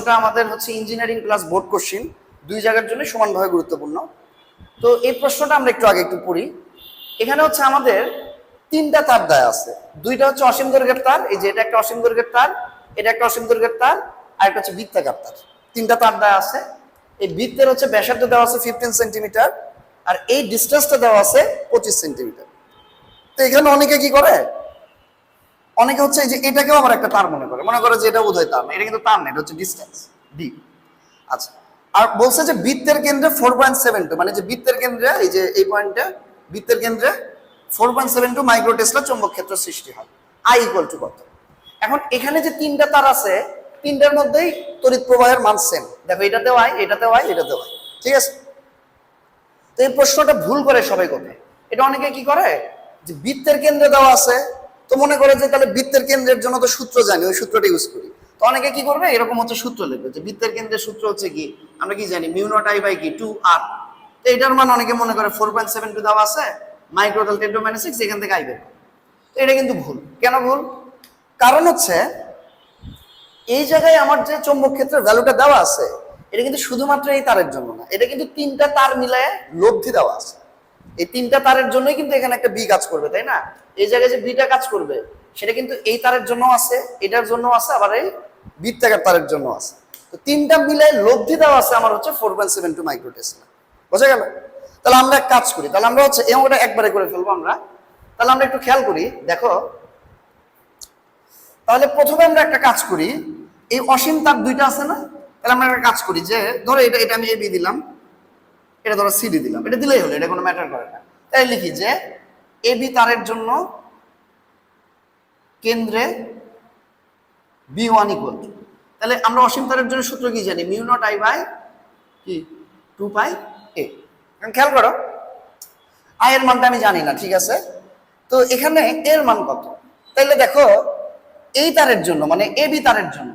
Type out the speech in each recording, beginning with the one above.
এটা আমাদের হচ্ছে ইঞ্জিনিয়ারিং ক্লাস বোর্ড কোশ্চিন দুই জায়গার জন্য সমানভাবে গুরুত্বপূর্ণ। তো এই প্রশ্নটা আমরা একটু আগে একটু পড়ি। এখানে হচ্ছে আমাদের তিনটা তার দেয়া আছে। দুইটা হচ্ছে অসীম দৈর্ঘ্যের তার, এই যে এটা একটা অসীম দৈর্ঘ্যের তার, এটা একটা অসীম দৈর্ঘ্যের তার, আর একটা হচ্ছে বৃত্তাকার তার। তিনটা তার দেয়া আছে। এই বৃত্তের হচ্ছে ব্যাসার্ধ দেওয়া আছে ফিফটিন সেন্টিমিটার আর এই ডিস্টেন্সটা দেওয়া আছে পঁচিশ সেন্টিমিটার তো এখানে অনেকে কি করে? অনেকে হচ্ছে যে এটাকেও আবার একটা তার মনে করে। মনে করে যে এটা বোধহয় তার না, এটা কিন্তু তার না, এটা হচ্ছে ডিস্টেন্স ডি আচ্ছা আর বলছে যে বৃত্তের কেন্দ্রে ফোর পয়েন্ট সেভেন টু মানে যে বৃত্তের কেন্দ্রে, এই যে এই পয়েন্টে বৃত্তের কেন্দ্রে four point seven two micro tesla চৌম্বক ক্ষেত্র সৃষ্টি হয়। আই ইকুয়াল টু কত? এখন এখানে যে তিনটা তার আছে, তিনটার মধ্যেই তড়িৎ প্রবাহের মান সেম দেখো, এটাতেও আই এটাতেও আই এটাতেও আই ঠিক আছে? তো এই প্রশ্নটা ভুল করে সবাই কোথায় এটা অনেকে কি করে? যে বৃত্তের কেন্দ্রে দেওয়া আছে তো মনে করে যে তাহলে বৃত্তের কেন্দ্রের জন্য তো সূত্র জানি, ওই সূত্রটা ইউজ করি। তো অনেকে কি করবে? এরকম হচ্ছে সূত্র লিখবে যে বৃত্তের কেন্দ্রের সূত্র হচ্ছে কি? আমরা কি জানি? মিউ নট আই বাই কি? টু আর তো এটার মান অনেকে মনে করে ফোর পয়েন্ট সেভেন টু দেওয়া আছে মাইক্রোটাল টেন টু মাইনাস সিক্স এখান থেকে আইবে তো এটা কিন্তু ভুল। কেন ভুল? কারণ হচ্ছে এই জায়গায় আমার যে চৌম্বক ক্ষেত্রের ভ্যালুটা দেওয়া আছে, এটা কিন্তু শুধুমাত্র এই তারের জন্য না, এটা কিন্তু তিনটা তার মিলায় লব্ধি দেওয়া আছে। এই তিনটা তারের জন্যই কিন্তু এখানে একটা বি কাজ করবে, তাই না? এই জায়গায় যে বিটা কাজ করবে, সেটা কিন্তু এই তারের জন্য আছে, এটার জন্য আছে, আবার এই বৃত্তাকার তারের জন্য আছে। তো তিনটা মিলে লব্ধি দেওয়া আছে আমার হচ্ছে four point seven two micro tesla বোঝা গেল? তাহলে আমরা এক কাজ করি, তাহলে আমরা হচ্ছে অঙ্কটা একবারে করে ফেলব আমরা। তাহলে আমরা একটু খেয়াল করি, দেখো। তাহলে প্রথমে আমরা একটা কাজ করি, এই অসীম তার দুইটা আছে না? তাহলে আমরা একটা কাজ করি যে, ধরো এটা এটা আমি এ দিলাম। এটা ধরো সিডি দিলাম। এটা দিলেই হলো, এটা কোনো ম্যাটার করে না। তাই লিখি যে এ বি তারের জন্য কেন্দ্রে বি ওয়ান ইকুয়াল টু তাহলে আমরা অসীম তারের জন্য সূত্র কি জানি? মিউ নট আই বাই কি? টু পাই এ খেয়াল করো আই এর মানটা আমি জানি না, ঠিক আছে? তো এখানে এর মান কত? তাইলে দেখো এই তারের জন্য মানে এ বি তারের জন্য।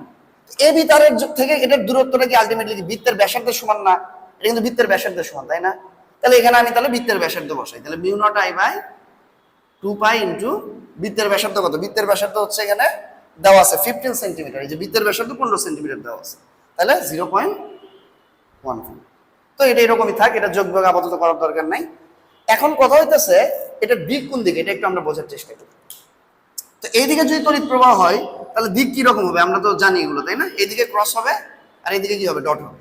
এ বি তারের থেকে এটার দূরত্বটা কি আলটিমেটলি বৃত্তের ব্যাসার্ধের সমান না? এটা কিন্তু বৃত্তের ব্যাসার্ধের সমান, তাই না? তাহলে এখানে আমি তাহলে বৃত্তের ব্যাসার্ধ বসাই। তাহলে mu naught I by two pi into বৃত্তের ব্যাসার্ধ কত? বৃত্তের ব্যাসার্ধ হচ্ছে এখানে দেওয়া আছে ফিফটিন সেন্টিমিটার এই যে বৃত্তের ব্যাসার্ধ পনেরো সেন্টিমিটার দেওয়া আছে। তাহলে জিরো পয়েন্ট ওয়ান তো এটা এরকমই থাক, এটা যোগ বিয়োগ আপাতত করার দরকার নাই। এখন কথা হইতেছে, এটা দিক কোন দিকে? এটা একটু আমরা বোঝার চেষ্টা করি। তো এইদিকে যদি তড়িৎ প্রবাহ হয়, তাহলে দিক কি রকম হবে? আমরা তো জানি এগুলো, তাই না? এইদিকে ক্রস হবে, আর এইদিকে কি হবে? ডট হবে।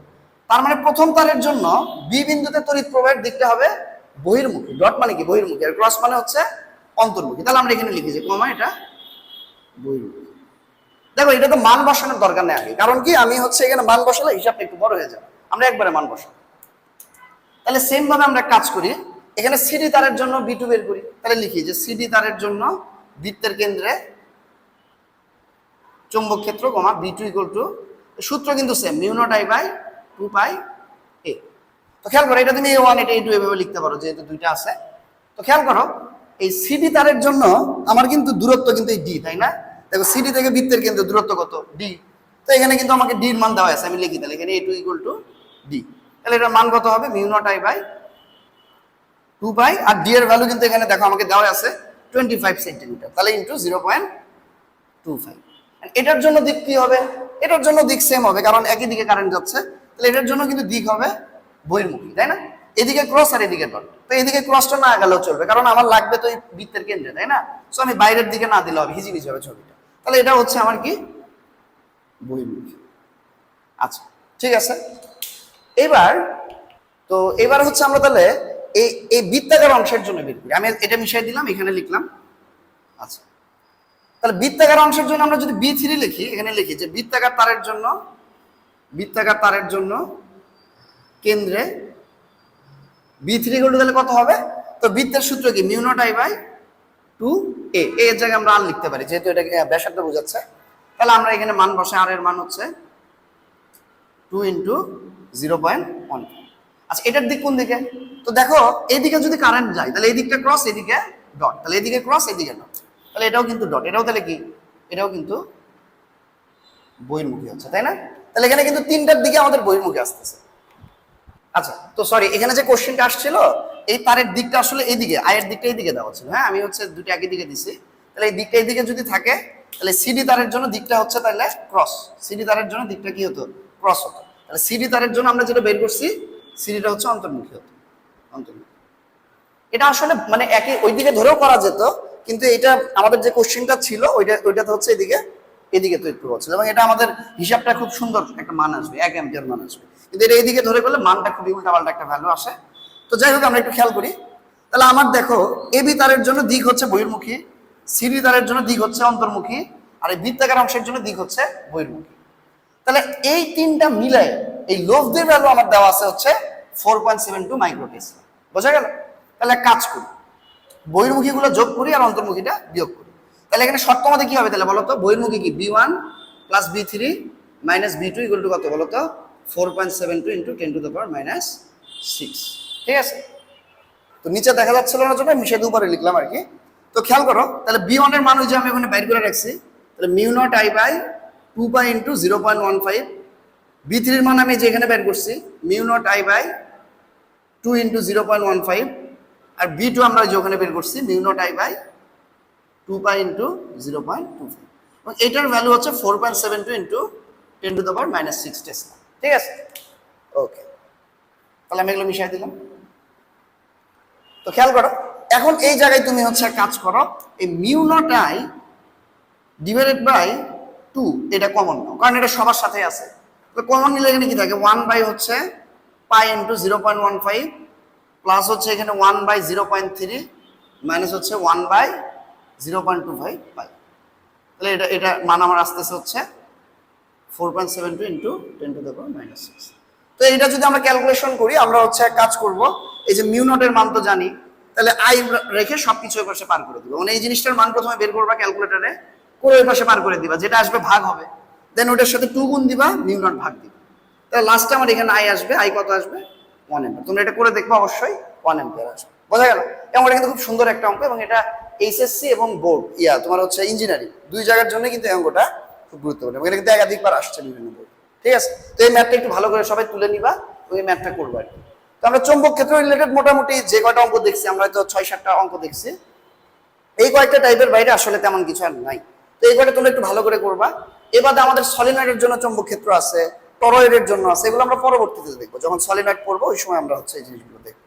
তার মানে প্রথম তারের জন্য বি বিন্দুতে তড়িৎ প্রবাহের দিকটা হবে বহির্মুখী। ডট মানে কি? বহির্মুখী। আর ক্রস মানে হচ্ছে অন্তর্মুখী। তাহলে আমরা এখানে লিখি যে কমা এটা বহির্মুখী। দেখো, এটা তো মান বসানোর দরকার নেই আগে। কারণ কি? আমি হচ্ছে এখানে মান বসালে হিসাবটা একটু বড় হয়ে যাবে। আমরা একবারে মান বসাবো। তাহলে সেম ভাবে আমরা কাজ করি। এখানে সিডি তারের জন্য বি টু বের করি। তাহলে লিখি যে সিডি তারের জন্য বৃত্তের কেন্দ্রে চৌম্বক ক্ষেত্র, comma B two equal to সূত্র কিন্তু same mu naught I by two pi A তো খেয়াল করো, এটা তুমি এ ওয়ান এটা এ টু এভাবে লিখতে পারো, যেহেতু দুইটা আছে। তো খেয়াল করো, এই সিডি তারের জন্য আমার কিন্তু দূরত্ব কিন্তু এই ডি তাই না? দেখো সিডি থেকে বৃত্তের কিন্তু দূরত্ব কত? ডি তো এখানে কিন্তু আমাকে ডির মান দেওয়া আছে, আমি লিখি তাহলে, এখানে A two equal to D তাহলে এটার মান কত হবে? Mu naught I by two by, R D এর ভ্যালু কিন্তু এখানে দেখো, আমাকে দেওয়া আছে টোয়েন্টি ফাইভ সেন্টিমিটার তাহলে into zero point two five এটার জন্য দিক কি হবে? এটার জন্য দিক সেম হবে, কারণ একই দিকে কারেন্ট যাচ্ছে। তাহলে এটার জন্য কিন্তু দিক হবে বহির্মুখী তাই না? এদিকে ক্রস আর এদিকে ডট তো এদিকে ক্রসটা না গেলেও চলবে, কারণ আমার লাগবে তো এই বৃত্তের কেন্দ্রে, তাই না? সো আমি বাইরের দিকে না দিলে হবে, হিজিবিজি হবে ছবিটা। তাহলে এটা হচ্ছে আমার কি? বহির্মুখী আচ্ছা ঠিক আছে। এবার, তো এবার হচ্ছে আমরা তাহলে এই এই বৃত্তাকার অংশের জন্য বের করি। আমি এটা মিশিয়ে দিলাম, এখানে লিখলাম। আচ্ছা। তাহলে বৃত্তাকার অংশের জন্য আমরা যদি বি থ্রি লিখি, এখানে লিখি যে বৃত্তাকার তারের জন্য বৃত্তাকার তারের জন্য কেন্দ্রে বি থ্রি গুলো তাহলে কত হবে? তো বৃত্তের সূত্র কি? Mu naught I by two A এর জায়গায় আমরা আর লিখতে পারি, যেহেতু এটা ব্যাসার্ধ বোঝাচ্ছে। তাহলে আমরা এখানে মান বসে আর এর মান হচ্ছে two into zero point one আচ্ছা এটার দিক কোন দিকে? তো দেখো এইদিকে যদি কারেন্ট যায়, তাহলে এই দিকটা ক্রস এদিকে ডট তাহলে এদিকে ক্রস এদিকে ডট তাহলে এটাও কিন্তু ডট এটাও তাহলে কি? এটাও কিন্তু বহির্মুখী হচ্ছে, তাই না? তাহলে এখানে কিন্তু তিনটার দিকে আমাদের বহির্মুখী আসতেছে। আচ্ছা তো সরি এখানে যে কোশ্চেনটা আসছিল, এই তারের দিকটা আসলে এইদিকে আয়ের দিকটা এইদিকে দেওয়া ছিল। হ্যাঁ আমি হচ্ছে দুটো একই দিকে দিছি। তাহলে এই দিকটা এইদিকে যদি থাকে, তাহলে সিডি তারের জন্য দিকটা হচ্ছে তাহলে ক্রস সিডি তারের জন্য দিকটা কি হতো? ক্রস হতো। তাহলে সিডি তারের জন্য আমরা যেটা বের করছি সিডিটা হচ্ছে অন্তর্মুখী হতো। অন্তর্মুখী। এটা আসলে মানে একই ওইদিকে ধরেও করা যেত, কিন্তু এটা আমাদের যে কোশ্চেনটা ছিল, ওইটা, ওইটাতে হচ্ছে এদিকে এদিকে তৈরি করছিল এবং এটা আমাদের হিসাবটা খুব সুন্দর একটা মান আসবে, এক অ্যাম্পিয়ার মান আসবে। কিন্তু এটা এইদিকে ধরে করলে মানটা খুবই উল্টাপাল্টা একটা ভ্যালু আসে। তো যাই হোক, আমরা একটু খেয়াল করি। তাহলে আমার দেখো এবি তারের জন্য দিক হচ্ছে বহির্মুখী সিডি তারের জন্য দিক হচ্ছে অন্তর্মুখী, আর এই বৃত্তাকার অংশের জন্য দিক হচ্ছে বহির্মুখী। তাহলে এই তিনটা মিলে এই লোভ দিয়ে ভ্যালু আমার দেওয়া আছে হচ্ছে four point seven two microtesla বোঝা গেল? তাহলে কাজ করি, বহির্মুখীগুলো যোগ করি আর অন্তর্মুখীটা বিয়োগ করি। তাহলে এখানে শর্ত মধ্যে কি হবে তাহলে বলো তো বহির্মুখী কি? B one plus B three minus B two equal to কত তো four point seven two into ten to the power minus six ঠিক আছে? তো নিচে দেখা যাচ্ছিল না জন্য মিশে উপরে লিখলাম আর কি। তো খেয়াল করো, তাহলে বি ওয়ানের মান যে আমি ওখানে বাইর করে রাখছি, তাহলে mu naught I by two pi into zero point one five B থ্রির মান আমি যে এখানে বের করছি mu naught I by two into zero point one five R B two আমরা যে ওখানে বের করছি mu naught I by two pi into zero point two five এবং এটার ভ্যালু হচ্ছে four point seven two into ten to the power minus six tesla ঠিক আছে? ওকে তাহলে আমি এগুলো মিশিয়ে দিলাম। তো খেয়াল করো, এখন এই জায়গায় তুমি হচ্ছে কাজ করো, এই mu naught I divided by two এটা কমন নাও। কারণ এটা সবার সাথে আছে। তো কমন নিলে এখানে কি থাকে? ওয়ান বাই হচ্ছে pi into zero point one five plus হচ্ছে এখানে one by zero point three minus হচ্ছে one by zero point two five pi. তাহলে এটা এটা মান আমার আসতেছে হচ্ছে four point seven two into ten to power minus six. তো এটা যদি আমরা ক্যালকুলেশন করি, আমরা হচ্ছে কাজ করব, এই যে মিউ নটের মান তো জানি, তাহলে আই রেখে সবকিছু ওই পাশে পার করে দিব। মানে এই জিনিসটার মান প্রথমে বের করবা ক্যালকুলেটারে, করে ওই পাশে পার করে দিবা, যেটা আসবে ভাগ হবে। দেন ওটার সাথে টু গুণ দিবা, মিউ নট ভাগ দিবা। তাহলে লাস্টে আমার এখানে আই আসবে, আই কত আসবে? ওয়ান এম্পিয়ার তোমরা এটা করে দেখবা অবশ্যই ওয়ান এম্পিয়ার আসবে। বোঝা গেল? এবং এটা কিন্তু খুব সুন্দর একটা অঙ্ক এবং এটা এইচএসসি এবং বোর্ড ইয়া, তোমার হচ্ছে ইঞ্জিনিয়ারিং দুই জায়গার জন্য কিন্তু এই অঙ্কটা খুব গুরুত্বপূর্ণ এবং এটা কিন্তু একাধিকবার আসছে বিভিন্ন বোর্ড ঠিক আছে? তো এই ম্যাথটা একটু ভালো করে সবাই তুলে নিবা ওই ম্যাথটা করব আর তো আমরা চৌম্বক ক্ষেত্র রিলেটেড মোটামুটি যে কয়টা অঙ্ক দেখছি, আমরা হয়তো ছয় সাতটা অঙ্ক দেখছি। এই কয়েকটা টাইপের বাইরে আসলে তেমন কিছু আর নাই। তো এই কয়টা তোমরা একটু ভালো করে করবা। এবারে আমাদের সলিনয়েডের জন্য চৌম্বক ক্ষেত্র আছে টরয়েডের জন্য আছে, এগুলো আমরা পরবর্তীতে দেখব। যখন সলিনয়েড পড়ব, ওই সময় আমরা হচ্ছে এই জিনিসগুলো দেখব।